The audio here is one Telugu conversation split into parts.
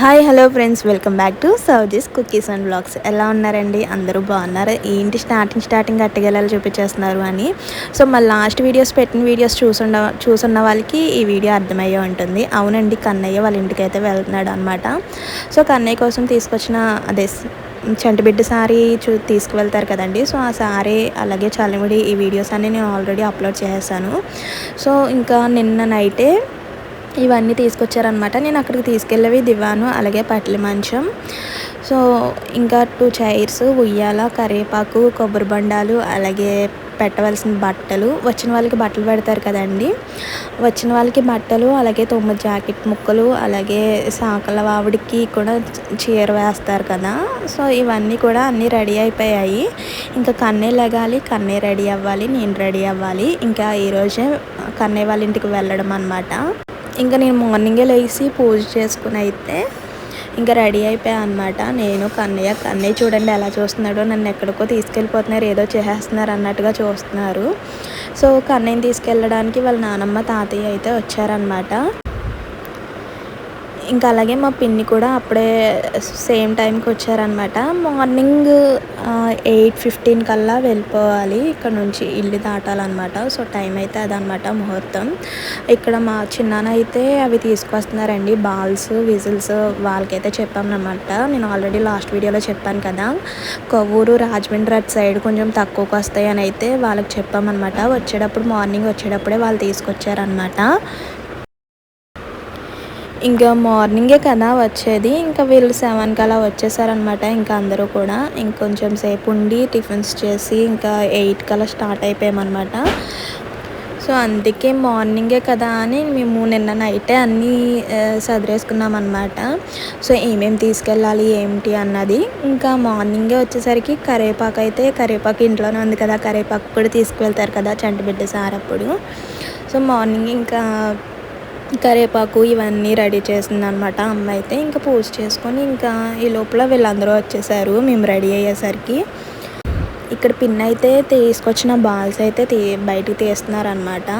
Hi hello friends. Welcome back to Souji's cookies and blogs. ఎలా ఉన్నారండి? అందరూ బాగున్నారు? ఏంటి స్టార్టింగ్ స్టార్టింగ్ అట్టగెలాలు చూపించేస్తున్నారు అని. సో మా లాస్ట్ వీడియోస్ పెట్టిన వీడియోస్ చూసుండ చూసున్న వాళ్ళకి ఈ వీడియో అర్థమయ్యే ఉంటుంది. అవునండి కన్నయ్య వాళ్ళ ఇంటికి అయితే వెళ్తున్నాడు అనమాట సో కన్నయ్య కోసం తీసుకొచ్చిన అదే చంటిబిడ్డ సారీ చూ తీసుకువెళ్తారు కదండి. సో ఆ సారీ అలాగే చలిమిడి ఈ వీడియోస్ అన్నీ నేను ఆల్రెడీ అప్లోడ్ చేశాను సో ఇంకా నిన్న నైటే ఇవన్నీ తీసుకొచ్చారనమాట నేను అక్కడికి తీసుకెళ్ళేవి దివాను అలాగే పట్ల మంచం. సో ఇంకా టూ చైర్స్ ఉయ్యాల కరివేపాకు కొబ్బరి బండాలు అలాగే పెట్టవలసిన బట్టలు. వచ్చిన వాళ్ళకి బట్టలు పెడతారు కదండి. వచ్చిన వాళ్ళకి బట్టలు అలాగే తొమ్మిది జాకెట్ ముక్కలు అలాగే సాకల వావిడికి కూడా చీర వేస్తారు కదా. సో ఇవన్నీ కూడా అన్నీ రెడీ అయిపోయాయి. ఇంకా కన్నే లగాలి కన్నే రెడీ అవ్వాలి నేను రెడీ అవ్వాలి. ఇంకా ఈరోజే కన్నే వాళ్ళ ఇంటికి వెళ్ళడం అనమాట ఇంకా నేను మార్నింగే లేచి పూజ చేసుకుని అయితే ఇంకా రెడీ అయిపోయా అనమాట నేను కన్నయ్య కన్నయ్య చూడండి ఎలా చూస్తున్నాడో నన్ను ఎక్కడికో తీసుకెళ్ళిపోతున్నారు ఏదో చేసేస్తున్నారు అన్నట్టుగా చూస్తున్నారు. సో కన్నయ్యని తీసుకెళ్ళడానికి వాళ్ళ నానమ్మ తాతయ్య అయితే వచ్చారనమాట ఇంకా అలాగే మా పిన్ని కూడా అప్పుడే సేమ్ టైంకి వచ్చారనమాట. మార్నింగ్ ఎయిట్ ఫిఫ్టీన్ కల్లా వెళ్ళిపోవాలి. ఇక్కడ నుంచి ఇల్లు దాటాలన్నమాట సో టైం అయితే అదనమాట ముహూర్తం. ఇక్కడ మా చిన్నాన్న అయితే అవి తీసుకొస్తున్నారండి. బాల్స్ విజిల్స్ వాళ్ళకైతే చెప్పామన్నమాట నేను ఆల్రెడీ లాస్ట్ వీడియోలో చెప్పాను కదా. కొవ్వూరు రాజమండ్రి అటు సైడ్ కొంచెం తక్కువకు వస్తాయి అని అయితే వాళ్ళకి చెప్పామన్నమాట వచ్చేటప్పుడు మార్నింగ్ వచ్చేటప్పుడే వాళ్ళు తీసుకొచ్చారనమాట. ఇంకా మార్నింగే కదా వచ్చేది. ఇంకా వీళ్ళు సెవెన్కి అలా వచ్చేసారనమాట ఇంకా అందరూ కూడా. ఇంకొంచెం సేపు ఉండి టిఫిన్స్ చేసి ఇంకా ఎయిట్కి అలా స్టార్ట్ అయిపోయామన్నమాట. సో అందుకే మార్నింగే కదా అని మేము నిన్న నైటే అన్నీ సదిరేసుకున్నాం అనమాట సో ఏమేమి తీసుకెళ్ళాలి ఏమిటి అన్నది. ఇంకా మార్నింగే వచ్చేసరికి కరివేపాకు అయితే కరివేపాకు ఇంట్లోనే ఉంది కదా కరివేపాకు కూడా తీసుకువెళ్తారు కదా చంటిబిడ్డ సార్ అప్పుడు. సో మార్నింగ్ ఇంకా కరివేపాకు ఇవన్నీ రెడీ చేసింది అనమాట అమ్మ అయితే ఇంకా పూజ చేసుకొని ఇంకా ఈ లోపల వీళ్ళందరూ వచ్చేసారు. మేము రెడీ అయ్యేసరికి ఇక్కడ పిన్ అయితే తీసుకొచ్చిన బాల్స్ అయితే తీ బయటికి తీస్తున్నారనమాట.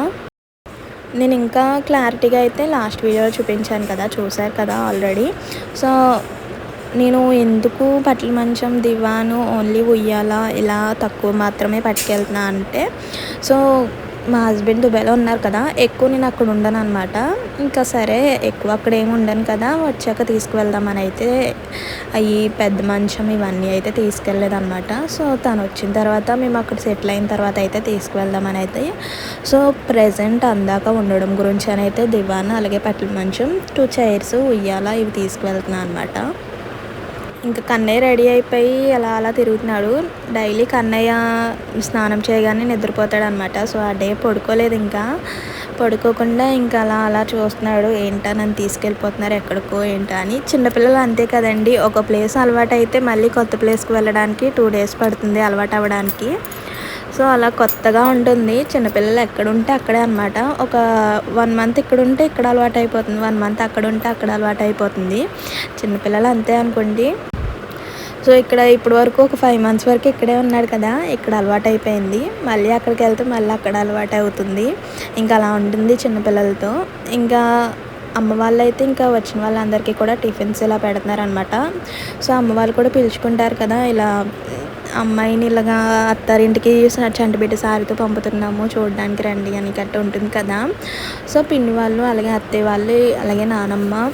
నేను ఇంకా క్లారిటీగా అయితే లాస్ట్ వీడియోలో చూపించాను కదా చూశారు కదా ఆల్రెడీ. సో నేను ఎందుకు పట్ల మంచం దివాను ఓన్లీ ఉయ్యాల ఇలా తక్కువ మాత్రమే పట్టుకెళ్తున్నా అంటే సో మా హస్బెండ్ దుబాయ్లో ఉన్నారు కదా ఎక్కువ నేను అక్కడ ఉండను అనమాట ఇంకా సరే ఎక్కువ అక్కడ ఏమి ఉండను కదా వచ్చాక తీసుకువెళ్దామని అయితే అవి పెద్ద మంచం ఇవన్నీ అయితే తీసుకెళ్ళలేదన్నమాట సో తను వచ్చిన తర్వాత మేము అక్కడ సెటిల్ అయిన తర్వాత అయితే తీసుకువెళ్దామని అయితే సో ప్రజెంట్ అందాక ఉండడం గురించి అని అయితే దివాన్ అలాగే పట్ల మంచం టూ చైర్స్ ఉయ్యాల ఇవి తీసుకువెళ్తున్నాను అనమాట ఇంకా కన్నయ్య రెడీ అయిపోయి అలా అలా తిరుగుతున్నాడు. డైలీ కన్నయ్య స్నానం చేయగానే నిద్రపోతాడు అనమాట సో ఆ డే పడుకోలేదు ఇంకా. పడుకోకుండా ఇంకా అలా అలా చూస్తున్నాడు. ఏంటా నన్ను తీసుకెళ్ళిపోతున్నారు? ఎక్కడికో ఏంటా అని. చిన్నపిల్లలు అంతే కదండి. ఒక ప్లేస్ అలవాటు అయితే మళ్ళీ కొత్త ప్లేస్కి వెళ్ళడానికి టూ డేస్ పడుతుంది అలవాటు అవ్వడానికి. సో అలా కొత్తగా ఉంటుంది. చిన్నపిల్లలు ఎక్కడ ఉంటే అక్కడే అనమాట ఒక వన్ మంత్ ఇక్కడ ఉంటే ఇక్కడ అలవాటు అయిపోతుంది వన్ మంత్ అక్కడ ఉంటే అక్కడ అలవాటు అయిపోతుంది చిన్నపిల్లలు అంతే అనుకోండి. సో ఇక్కడ ఇప్పటి వరకు ఒక ఫైవ్ మంత్స్ వరకు ఇక్కడే ఉన్నాడు కదా. ఇక్కడ అలవాటు అయిపోయింది మళ్ళీ అక్కడికి వెళ్తే మళ్ళీ అక్కడ అలవాటు అవుతుంది ఇంకా అలా ఉంటుంది చిన్నపిల్లలతో. ఇంకా అమ్మ వాళ్ళు అయితే ఇంకా వచ్చిన వాళ్ళందరికీ కూడా టిఫిన్స్ ఇలా పెడుతున్నారనమాట సో అమ్మ వాళ్ళు కూడా పిలుచుకుంటారు కదా ఇలా అమ్మాయిని ఇలాగా అత్తారింటికి చంటిబిడ్డ సారితో పంపుతున్నాము. చూడడానికి రండి అని గట్ట ఉంటుంది కదా. సో పిన్ని వాళ్ళు అలాగే అత్తయ్య వాళ్ళు అలాగే నానమ్మ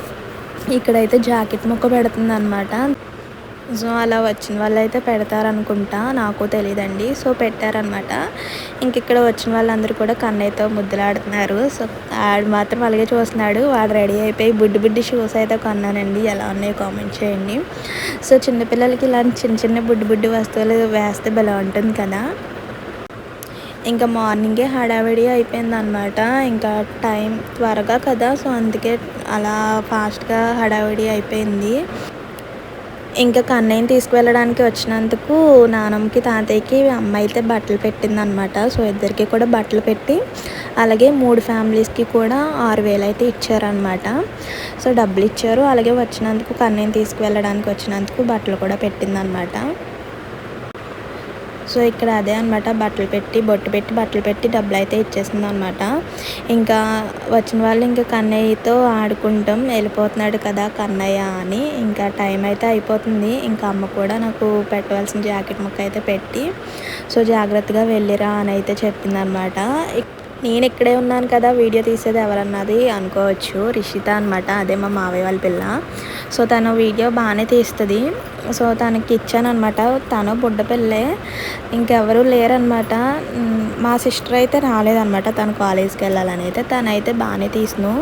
ఇక్కడైతే జాకెట్ ముక్క పెడుతుంది అనమాట సో అలా వచ్చిన వాళ్ళు అయితే పెడతారనుకుంటా నాకు తెలియదండి సో పెట్టారనమాట ఇంక ఇక్కడ వచ్చిన వాళ్ళందరూ కూడా కన్నయ్యతో ముద్దులాడుతున్నారు. సో ఆడు మాత్రం అలాగే చూస్తున్నాడు. వాడు రెడీ అయిపోయి బుడ్డి బుడ్డి షూస్ అయితే కొన్నానండి. ఎలా ఉన్నాయో కామెంట్ చేయండి. సో చిన్నపిల్లలకి ఇలాంటి చిన్న చిన్న బుడ్డి బుడ్డి వస్తువులు వేస్తే భలే ఉంటుంది కదా. ఇంకా మార్నింగే హడావిడి అయిపోయింది అనమాట ఇంకా టైం త్వరగా కదా. సో అందుకే అలా ఫాస్ట్గా హడావిడి అయిపోయింది. ఇంకా కన్నయ్యని తీసుకువెళ్ళడానికి వచ్చినందుకు నానమ్మకి తాతయ్యకి అమ్మ అయితే బట్టలు పెట్టిందనమాట సో ఇద్దరికి కూడా బట్టలు పెట్టి అలాగే మూడు ఫ్యామిలీస్కి కూడా ఆరు వేలు అయితే ఇచ్చారనమాట సో డబ్బులు ఇచ్చారు. అలాగే వచ్చినందుకు కన్నయ్యని తీసుకువెళ్ళడానికి వచ్చినందుకు బట్టలు కూడా పెట్టిందనమాట సో ఇక్కడ అదే అనమాట బట్టలు పెట్టి బొట్టు పెట్టి బట్టలు పెట్టి డబ్బులు అయితే ఇచ్చేసింది అనమాట ఇంకా వచ్చిన వాళ్ళు ఇంకా కన్నయ్యతో ఆడుకుంటాం వెళ్ళిపోతున్నాడు కదా కన్నయ్య అని. ఇంకా టైం అయితే అయిపోతుంది. ఇంకా అమ్మ కూడా నాకు పెట్టవలసిన జాకెట్ ముక్క అయితే పెట్టి సో జాగ్రత్తగా వెళ్ళిరా అని అయితే చెప్పిందనమాట నేను ఇక్కడే ఉన్నాను కదా వీడియో తీసేది ఎవరన్నది అనుకోవచ్చు. రిషిత అనమాట అదే మా మావయ్య వాళ్ళ పిల్ల. సో తను వీడియో బాగానే తీస్తుంది. సో తనకి ఇచ్చాను అనమాట తను బుడ్డ పిల్లే. ఇంకెవరూ లేరనమాట మా సిస్టర్ అయితే రాలేదనమాట తను కాలేజ్కి వెళ్ళాలని అయితే తనైతే బాగానే తీసిను.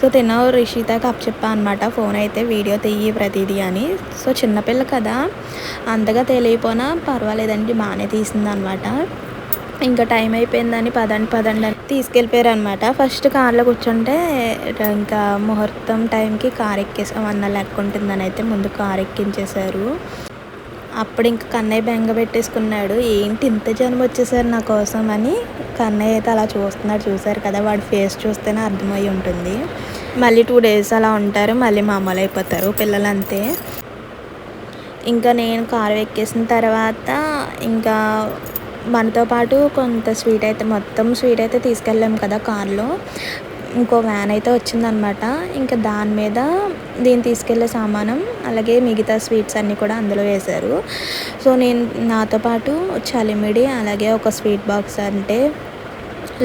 సో తిన్న రిషితకి చెప్పా అనమాట ఫోన్ అయితే వీడియో తీయి ప్రతిదీ అని. సో చిన్నపిల్ల కదా అంతగా తెలియపోయినా పర్వాలేదండి బాగానే తీసింది అనమాట ఇంకా టైం అయిపోయిందని పదండి పదండి అని తీసుకెళ్ళిపోయారు అనమాట ఫస్ట్ కార్లో కూర్చుంటే ఇంకా ముహూర్తం టైంకి కార్ ఎక్కేసాం అన్న లెక్క అయితే ముందు కార్ ఎక్కించేశారు. అప్పుడు ఇంకా కన్నయ్య బెంగ పెట్టేసుకున్నాడు. ఏంటి ఇంత జనం వచ్చేసారు నా కోసం? అని కన్నయ్య అయితే అలా చూస్తున్నాడు. చూశారు కదా వాడి ఫేస్ చూస్తేనే అర్థమై ఉంటుంది. మళ్ళీ టూ డేస్ అలా ఉంటారు మళ్ళీ మామూలు అయిపోతారు పిల్లలు అంతే. ఇంకా నేను కారు ఎక్కేసిన తర్వాత ఇంకా మనతో పాటు కొంత స్వీట్ అయితే మొత్తం స్వీట్ అయితే తీసుకెళ్ళాము కదా కార్లో. ఇంకో వ్యాన్ అయితే వచ్చిందనమాట. ఇంకా దాని మీద దీన్ని తీసుకెళ్ళే సామానం అలాగే మిగతా స్వీట్స్ అన్నీ కూడా అందులో వేశారు. సో నేను నాతో పాటు చలిమిడి అలాగే ఒక స్వీట్ బాక్స్ అంటే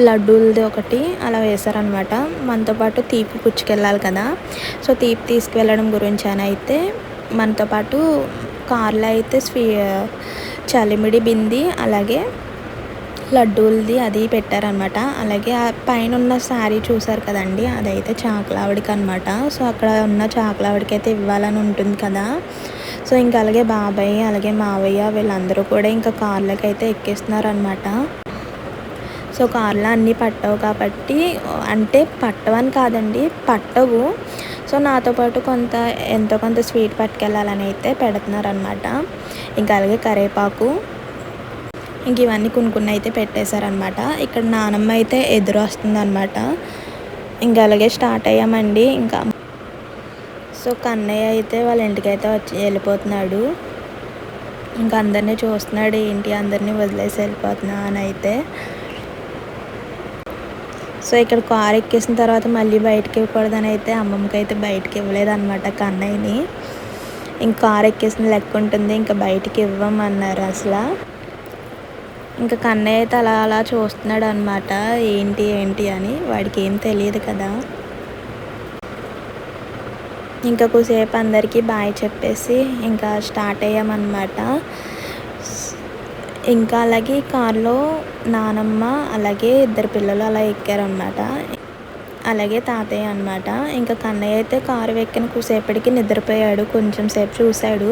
లడ్డూలది ఒకటి అలా వేశారనమాట. మనతో పాటు తీపి పుచ్చుకెళ్ళాలి కదా. సో తీపి తీసుకువెళ్ళడం గురించి అని అయితే మనతో పాటు కార్లో అయితే స్వీ చలిమిడి బింది అలాగే లడ్డూలది అది పెట్టారనమాట అలాగే ఆ పైన ఉన్న శారీ చూసారు కదండి అదైతే చాకలావిడికి అనమాట సో అక్కడ ఉన్న చాకలావిడికి అయితే ఇవ్వాలని ఉంటుంది కదా. సో ఇంకా అలాగే బాబాయ్ అలాగే మావయ్య వీళ్ళందరూ కూడా ఇంకా కార్లకి అయితే ఎక్కిస్తున్నారనమాట సో కార్లో అన్నీ పట్టవు కాబట్టి అంటే పట్టవని కాదండి పట్టవు. సో నాతో పాటు కొంత ఎంతో కొంత స్వీట్ పట్టుకెళ్ళాలని అయితే పెడుతున్నారనమాట ఇంకా అలాగే కరేపాకు ఇంక ఇవన్నీ కొన్ని కొన్ని అయితే పెట్టేశారనమాట ఇక్కడ నానమ్మ అయితే ఎదురు వస్తుందన్నమాట. ఇంకా అలాగే స్టార్ట్ అయ్యామండి ఇంకా. సో కన్నయ్య అయితే వాళ్ళ ఇంటికైతే వచ్చి వెళ్ళిపోతున్నాడు. ఇంకా అందరినీ చూస్తున్నాడు ఏంటి అందరినీ వదిలేసి వెళ్ళిపోతున్నా అని అయితే. సో ఇక్కడ కార్ ఎక్కేసిన తర్వాత మళ్ళీ బయటకి ఇవ్వకూడదని అయితే అమ్మమ్మకి అయితే బయటకి ఇవ్వలేదన్నమాట కన్నయ్యని. ఇంక కార్ ఎక్కేసిన లెక్క ఉంటుంది ఇంకా బయటికి ఇవ్వమన్నారు అసలు. ఇంకా కన్నయ్య అయితే అలా అలా చూస్తున్నాడు అనమాట ఏంటి ఏంటి అని. వాడికి ఏం తెలియదు కదా. ఇంకా కొద్దిసేపు అందరికీ బాయ్ చెప్పేసి ఇంకా స్టార్ట్ అయ్యామన్నమాట. ఇంకా అలాగే కార్లో నానమ్మ అలాగే ఇద్దరు పిల్లలు అలా ఎక్కారనమాట అలాగే తాతయ్య అనమాట ఇంకా కన్నయ్య అయితే కారు ఎక్కిన కూసేపటికి నిద్రపోయాడు. కొంచెం సేపు చూశాడు.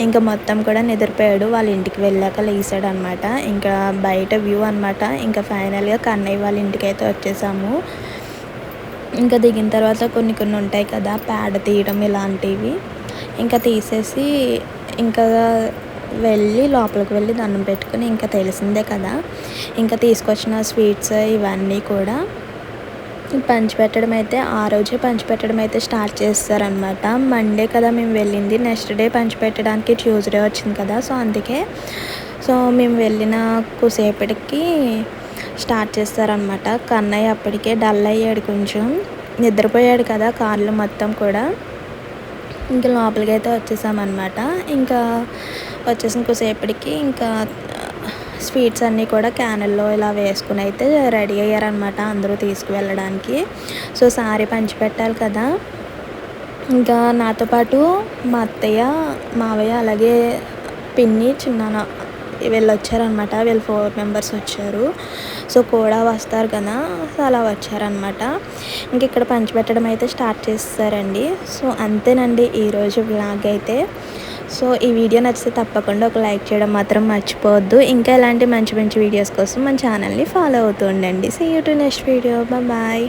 ఇంకా మొత్తం కూడా నిద్రపోయాడు. వాళ్ళ ఇంటికి వెళ్ళాక లేసాడు అనమాట ఇంకా బయట వ్యూ అనమాట ఇంకా ఫైనల్గా కన్నయ్య వాళ్ళ ఇంటికి అయితే వచ్చేసాము. ఇంకా దిగిన తర్వాత కొన్ని కొన్ని ఉంటాయి కదా పేడ తీయడం ఇలాంటివి. ఇంకా తీసేసి ఇంకా వెళ్ళి లోపలికి వెళ్ళి దండం పెట్టుకుని ఇంకా తెలిసిందే కదా. ఇంకా తీసుకొచ్చిన స్వీట్స్ ఇవన్నీ కూడా పంచిపెట్టడం అయితే ఆ రోజే పంచిపెట్టడం అయితే స్టార్ట్ చేస్తారనమాట మండే కదా మేము వెళ్ళింది. నెక్స్ట్ డే పంచిపెట్టడానికి ట్యూస్డే వచ్చింది కదా. సో అందుకే సో మేము వెళ్ళిన కొసేపటికి స్టార్ట్ చేస్తారనమాట కన్నయ్య అప్పటికే డల్ అయ్యాడు కొంచెం. నిద్రపోయాడు కదా కార్లు మొత్తం కూడా. ఇంకా లోపలికి అయితే వచ్చేసామన్నమాట. ఇంకా వచ్చేసిన కొద్దిసేపటికి ఇంకా స్వీట్స్ అన్నీ కూడా క్యానల్లో ఇలా వేసుకుని అయితే రెడీ అయ్యారనమాట అందరూ తీసుకువెళ్ళడానికి. సో సారీ పంచిపెట్టాలి కదా. ఇంకా నాతో పాటు మా అత్తయ్య మావయ్య అలాగే పిన్ని చిన్న వీళ్ళు వచ్చారనమాట వీళ్ళు ఫోర్ మెంబర్స్ వచ్చారు. సో కూడా వస్తారు కదా సో అలా వచ్చారనమాట ఇంక ఇక్కడ పంచిపెట్టడం అయితే స్టార్ట్ చేస్తారండి. సో అంతేనండి ఈరోజు బ్లాగ్ అయితే. సో ఈ వీడియో నచ్చితే తప్పకుండా ఒక లైక్ చేయడం మాత్రం మర్చిపోవద్దు. ఇంకా ఇలాంటి మంచి మంచి వీడియోస్ కోసం మన ఛానల్ని ఫాలో అవుతూ ఉండండి. See you to next video bye